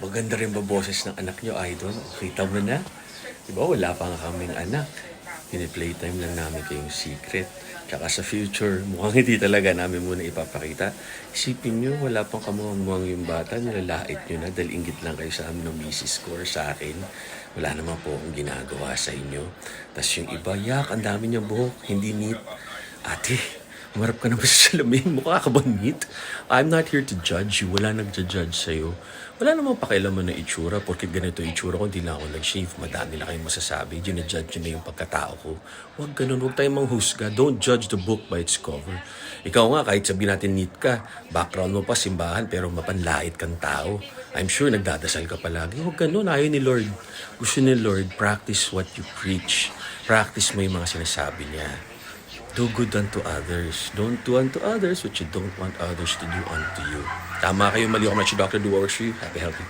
Maganda rin ba boses ng anak nyo, idol? Kita mo na? Diba, wala pa nga kaming anak. Pini-playtime lang namin kayong secret. Tsaka sa future, mukhang hindi talaga namin muna ipapakita. Isipin nyo, wala pang kamuhang yung bata. Nilalait nyo na dahil inggit lang kayo sa amin ng misis ko or sa akin. Wala naman po akong ginagawa sa inyo. Tapos yung iba, yak, ang dami niyang buhok. Hindi neat. Ate, Umarap ka naman sa salamin. Mukha ka ba neat? I'm not here to judge you. Wala nagja-judge sa'yo. Wala namang pakialaman na itsura. Porque ganito itsura ko, hindi lang ako nag-shave. Madami lang kayong masasabi. Gina-judge nyo na yung pagkatao ko. Huwag ganun. Huwag tayong manghusga. Don't judge the book by its cover. Ikaw nga, kahit sabihin natin neat ka, background mo pa simbahan, pero mapanlait kang tao. I'm sure nagdadasal ka palagi. Huwag ganun. Ayaw ni Lord. Gusto ni Lord, practice what you preach. Practice mo yung mga sinasabi niya. Do good unto others. Don't do unto others what you don't want others to do unto you. Tama kayo, mali ako. Dr. Do works for you. Happy, healthy.